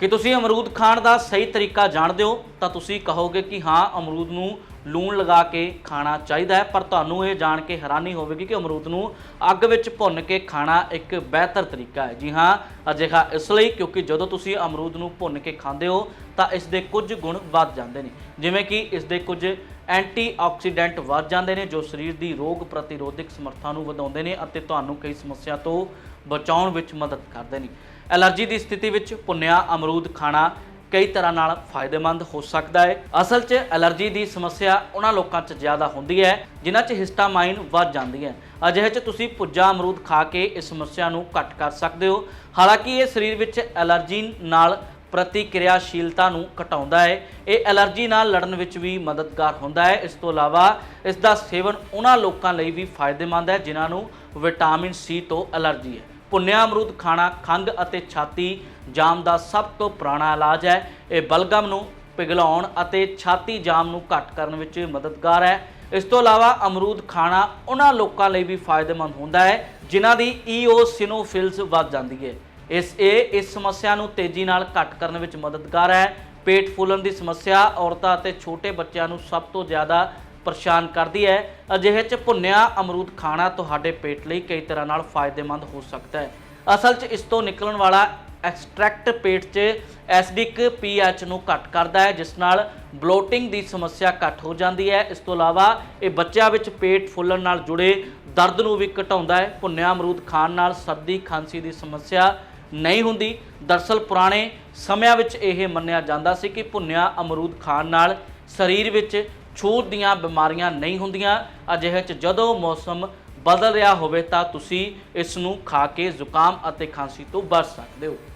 ਕਿ ਤੁਸੀਂ ਅਮਰੂਦ ਖਾਣ ਦਾ ਸਹੀ ਤਰੀਕਾ ਜਾਣਦੇ ਹੋ, ਤਾਂ ਤੁਸੀਂ ਕਹੋਗੇ ਕਿ ਹਾਂ, ਅਮਰੂਦ ਨੂੰ ਲੂਣ ਲਗਾ ਕੇ ਖਾਣਾ ਚਾਹੀਦਾ ਹੈ, ਪਰ ਤੁਹਾਨੂੰ ਇਹ ਜਾਣ ਕੇ ਹੈਰਾਨੀ ਹੋਵੇਗੀ ਕਿ ਅਮਰੂਦ ਨੂੰ ਅੱਗ ਵਿੱਚ ਭੁੰਨ ਕੇ ਖਾਣਾ ਇੱਕ ਬਿਹਤਰ ਤਰੀਕਾ ਹੈ। ਜੀ ਹਾਂ, ਅਜਿਹਾ ਇਸ ਲਈ ਕਿਉਂਕਿ ਜਦੋਂ ਤੁਸੀਂ ਅਮਰੂਦ ਨੂੰ ਭੁੰਨ ਕੇ ਖਾਂਦੇ ਹੋ, ਤਾਂ ਇਸ ਦੇ ਕੁਝ ਗੁਣ ਵੱਧ ਜਾਂਦੇ ਨੇ। ਜਿਵੇਂ ਕਿ ਇਸ ਦੇ ਕੁਝ ਐਂਟੀਆਕਸੀਡੈਂਟ ਵੱਧ ਜਾਂਦੇ ਨੇ, ਜੋ ਸਰੀਰ ਦੀ ਰੋਗ ਪ੍ਰਤੀਰੋਧਕ ਸਮਰੱਥਾ ਨੂੰ ਵਧਾਉਂਦੇ ਨੇ ਅਤੇ ਤੁਹਾਨੂੰ ਕਈ ਸਮੱਸਿਆ ਤੋਂ ਬਚਾਉਣ ਵਿੱਚ ਮਦਦ ਕਰਦੇ ਨੇ। ਐਲਰਜੀ ਦੀ ਸਥਿਤੀ ਵਿੱਚ ਭੁੰਨਿਆ ਅਮਰੂਦ ਖਾਣਾ ਕਈ ਤਰ੍ਹਾਂ ਨਾਲ ਫਾਇਦੇਮੰਦ ਹੋ ਸਕਦਾ ਹੈ। ਅਸਲ 'ਚ ਐਲਰਜੀ ਦੀ ਸਮੱਸਿਆ ਉਹਨਾਂ ਲੋਕਾਂ 'ਚ ਜ਼ਿਆਦਾ ਹੁੰਦੀ ਹੈ, ਜਿਨ੍ਹਾਂ 'ਚ ਹਿਸਟਾਮਾਈਨ ਵੱਧ ਜਾਂਦੀ ਹੈ। ਅਜਿਹੇ 'ਚ ਤੁਸੀਂ ਭੁੱਜਾ ਅਮਰੂਦ ਖਾ ਕੇ ਇਸ ਸਮੱਸਿਆ ਨੂੰ ਘੱਟ ਕਰ ਸਕਦੇ ਹੋ। ਹਾਲਾਂਕਿ ਇਹ ਸਰੀਰ ਵਿੱਚ ਐਲਰਜੀ ਨਾਲ ਪ੍ਰਤੀਕਿਰਿਆਸ਼ੀਲਤਾ ਨੂੰ ਘਟਾਉਂਦਾ ਹੈ। ਇਹ ਐਲਰਜੀ ਨਾਲ ਲੜਨ ਵਿੱਚ ਵੀ ਮਦਦਗਾਰ ਹੁੰਦਾ ਹੈ। ਇਸ ਤੋਂ ਇਲਾਵਾ ਇਸ ਦਾ ਸੇਵਨ ਉਹਨਾਂ ਲੋਕਾਂ ਲਈ ਵੀ ਫਾਇਦੇਮੰਦ ਹੈ ਜਿਨ੍ਹਾਂ ਨੂੰ ਵਿਟਾਮਿਨ ਸੀ ਤੋਂ ਐਲਰਜੀ ਹੈ। ਭੁੰਨਿਆ ਅਮਰੂਦ ਖਾਣਾ ਖੰਘ ਅਤੇ ਛਾਤੀ ਜਾਮ ਦਾ ਸਭ ਤੋਂ ਪੁਰਾਣਾ ਇਲਾਜ ਹੈ। ਇਹ ਬਲਗਮ ਨੂੰ ਪਿਘਲਾਉਣ ਅਤੇ ਛਾਤੀ ਜਾਮ ਨੂੰ ਘੱਟ ਕਰਨ ਵਿੱਚ ਮਦਦਗਾਰ ਹੈ। ਇਸ ਤੋਂ ਇਲਾਵਾ ਅਮਰੂਦ ਖਾਣਾ ਉਹਨਾਂ ਲੋਕਾਂ ਲਈ ਵੀ ਫਾਇਦੇਮੰਦ ਹੁੰਦਾ ਹੈ, ਜਿਨ੍ਹਾਂ ਦੀ ਈਓਸਿਨੋਫਿਲਸ ਵੱਧ ਜਾਂਦੀ ਹੈ। ਇਸ ਇਹ ਇਸ ਸਮੱਸਿਆ ਨੂੰ ਤੇਜ਼ੀ ਨਾਲ ਘੱਟ ਕਰਨ ਵਿੱਚ ਮਦਦਗਾਰ ਹੈ। ਪੇਟ ਫੁੱਲਣ ਦੀ ਸਮੱਸਿਆ ਔਰਤਾਂ ਅਤੇ ਛੋਟੇ ਬੱਚਿਆਂ ਨੂੰ ਸਭ ਤੋਂ ਜ਼ਿਆਦਾ ਪਰੇਸ਼ਾਨ ਕਰਦੀ ਹੈ। ਅਜਿਹੇ ਚ ਭੁੰਨਿਆ ਅਮਰੂਦ ਖਾਣਾ ਤੁਹਾਡੇ ਪੇਟ ਲਈ ਕਈ ਤਰ੍ਹਾਂ ਨਾਲ ਫਾਇਦੇਮੰਦ ਹੋ ਸਕਦਾ ਹੈ। ਅਸਲ 'ਚ ਇਸ ਤੋਂ ਨਿਕਲਣ ਵਾਲਾ ਐਕਸਟ੍ਰੈਕਟ ਪੇਟ 'ਚ ਐਸਿਡਿਕ ਪੀਐਚ ਨੂੰ ਘੱਟ ਕਰਦਾ ਹੈ, ਜਿਸ ਨਾਲ ਬਲੋਟਿੰਗ ਦੀ ਸਮੱਸਿਆ ਘੱਟ ਹੋ ਜਾਂਦੀ ਹੈ। ਇਸ ਤੋਂ ਇਲਾਵਾ ਇਹ ਬੱਚਿਆਂ ਵਿੱਚ ਪੇਟ ਫੁੱਲਣ ਨਾਲ ਜੁੜੇ ਦਰਦ ਨੂੰ ਵੀ ਘਟਾਉਂਦਾ ਹੈ। ਭੁੰਨਿਆ ਅਮਰੂਦ ਖਾਣ ਨਾਲ ਸਰਦੀ, ਖਾਂਸੀ ਦੀ ਸਮੱਸਿਆ ਨਹੀਂ ਹੁੰਦੀ। ਦਰਸਲ ਪੁਰਾਣੇ ਸਮਿਆਂ ਵਿੱਚ ਇਹ ਮੰਨਿਆ ਜਾਂਦਾ ਸੀ ਕਿ ਭੁੰਨਿਆ ਅਮਰੂਦ ਖਾਣ ਨਾਲ ਸਰੀਰ ਵਿੱਚ ਛੂਤ ਦੀਆਂ ਬਿਮਾਰੀਆਂ ਨਹੀਂ ਹੁੰਦੀਆਂ। ਅਜਿਹੇ ਚ ਜਦੋਂ ਮੌਸਮ ਬਦਲ ਰਿਹਾ ਹੋਵੇ ਤਾਂ ਤੁਸੀਂ ਇਸ ਨੂੰ ਖਾ ਕੇ ਜ਼ੁਕਾਮ ਅਤੇ ਖਾਂਸੀ ਤੋਂ ਬਚ ਸਕਦੇ ਹੋ।